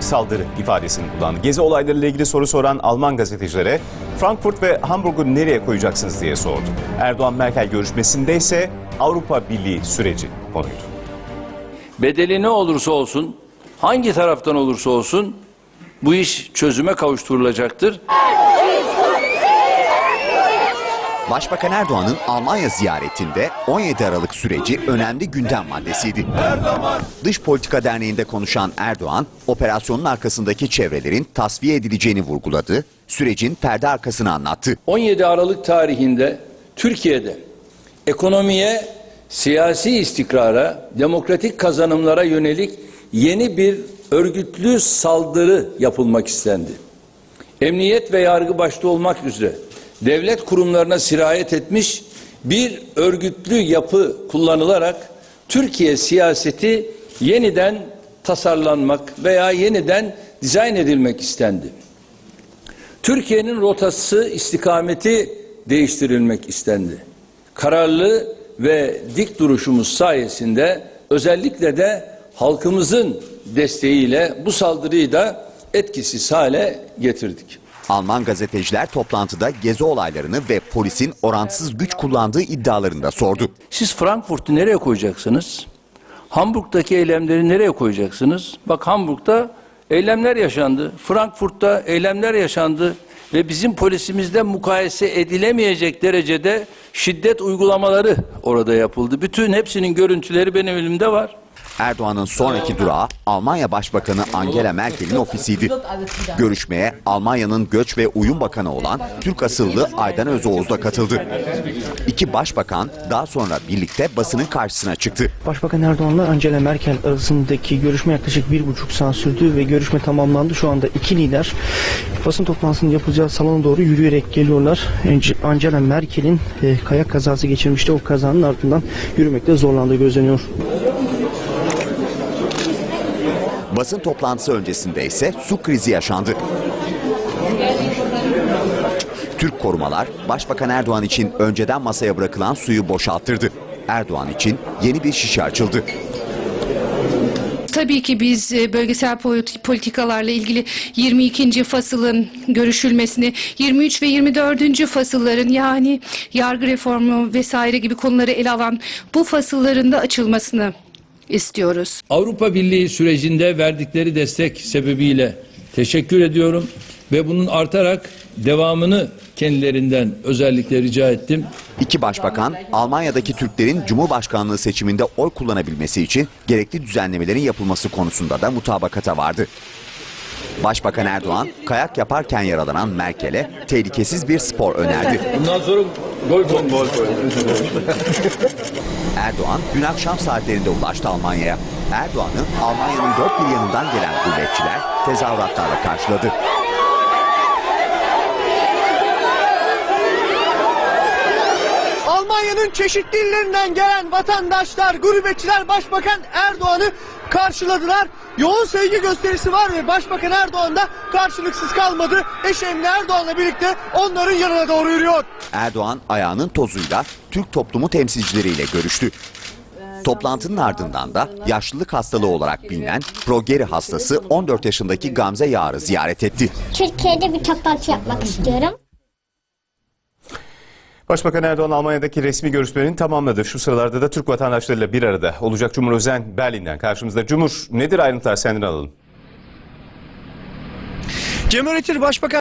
saldırı ifadesini kullandı. Gezi olaylarıyla ilgili soru soran Alman gazetecilere Frankfurt ve Hamburg'u nereye koyacaksınız diye sordu. Erdoğan-Merkel görüşmesinde ise Avrupa Birliği süreci konuydu. bedeli ne olursa olsun, hangi taraftan olursa olsun bu iş çözüme kavuşturulacaktır. Başbakan Erdoğan'ın Almanya ziyaretinde 17 Aralık süreci önemli gündem maddesiydi. Dış Politika Derneği'nde konuşan Erdoğan, operasyonun arkasındaki çevrelerin tasfiye edileceğini vurguladı, sürecin perde arkasını anlattı. 17 Aralık tarihinde Türkiye'de ekonomiye, siyasi istikrara, demokratik kazanımlara yönelik yeni bir örgütlü saldırı yapılmak istendi. Emniyet ve yargı başta olmak üzere devlet kurumlarına sirayet etmiş bir örgütlü yapı kullanılarak Türkiye siyaseti yeniden tasarlanmak veya yeniden dizayn edilmek istendi. Türkiye'nin rotası, istikameti değiştirilmek istendi. Kararlı ve dik duruşumuz sayesinde özellikle de halkımızın desteğiyle bu saldırıyı da etkisiz hale getirdik. Alman gazeteciler toplantıda gezi olaylarını ve polisin orantısız güç kullandığı iddialarını da sordu. Siz Frankfurt'u nereye koyacaksınız? Hamburg'daki eylemleri nereye koyacaksınız? Bak Hamburg'da eylemler yaşandı. Frankfurt'ta eylemler yaşandı. Ve bizim polisimizde mukayese edilemeyecek derecede şiddet uygulamaları orada yapıldı. Bütün hepsinin görüntüleri benim elimde var. Erdoğan'ın sonraki durağı Almanya Başbakanı Angela Merkel'in ofisiydi. Görüşmeye Almanya'nın Göç ve Uyum Bakanı olan Türk asıllı Aydan Özoğuz da katıldı. İki başbakan daha sonra birlikte basının karşısına çıktı. Başbakan Erdoğan'la Angela Merkel arasındaki görüşme yaklaşık bir buçuk saat sürdü ve görüşme tamamlandı. Şu anda iki lider basın toplantısının yapılacağı salona doğru yürüyerek geliyorlar. Önce Angela Merkel'in e, kayak kazası geçirmişti. O kazanın ardından yürümekte zorlandığı gözleniyor. Basın toplantısı öncesinde ise su krizi yaşandı. Türk korumalar Başbakan Erdoğan için önceden masaya bırakılan suyu boşalttırdı. Erdoğan için yeni bir şişe açıldı. Tabii ki biz e, bölgesel politi- politikalarla ilgili 22. fasılın görüşülmesini, 23 ve 24. fasılların yani yargı reformu vesaire gibi konuları ele alan bu fasılların da açılmasını istiyoruz. Avrupa Birliği sürecinde verdikleri destek sebebiyle teşekkür ediyorum ve bunun artarak devamını kendilerinden özellikle rica ettim. İki başbakan Almanya'daki Türklerin Cumhurbaşkanlığı seçiminde oy kullanabilmesi için gerekli düzenlemelerin yapılması konusunda da mutabakata vardı. Başbakan Erdoğan kayak yaparken yaralanan Merkel'e tehlikesiz bir spor önerdi. Bundan sonra gol gol Erdoğan dün akşam saatlerinde ulaştı Almanya'ya. Erdoğan'ı Almanya'nın dört bir yanından gelen gurbetçiler tezahüratlarla karşıladı. Almanya'nın çeşitli illerinden gelen vatandaşlar, gurbetçiler Başbakan Erdoğan'ı karşıladılar. Yoğun sevgi gösterisi var ve Başbakan Erdoğan da karşılıksız kalmadı. Eşi Emine Erdoğan'la birlikte onların yanına doğru yürüyor. Erdoğan ayağının tozuyla Türk toplumu temsilcileriyle görüştü. Toplantının ardından da yaşlılık hastalığı olarak bilinen progeri hastası 14 yaşındaki Gamze Yağar'ı ziyaret etti. Türkiye'de bir toplantı yapmak istiyorum. Başbakan Erdoğan Almanya'daki resmi görüşmelerini tamamladı. Şu sıralarda da Türk vatandaşlarıyla bir arada olacak Cumhur Özen Berlin'den karşımızda. Cumhur nedir ayrıntılar senden alalım. Öğretir Başbakan